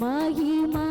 மகிமா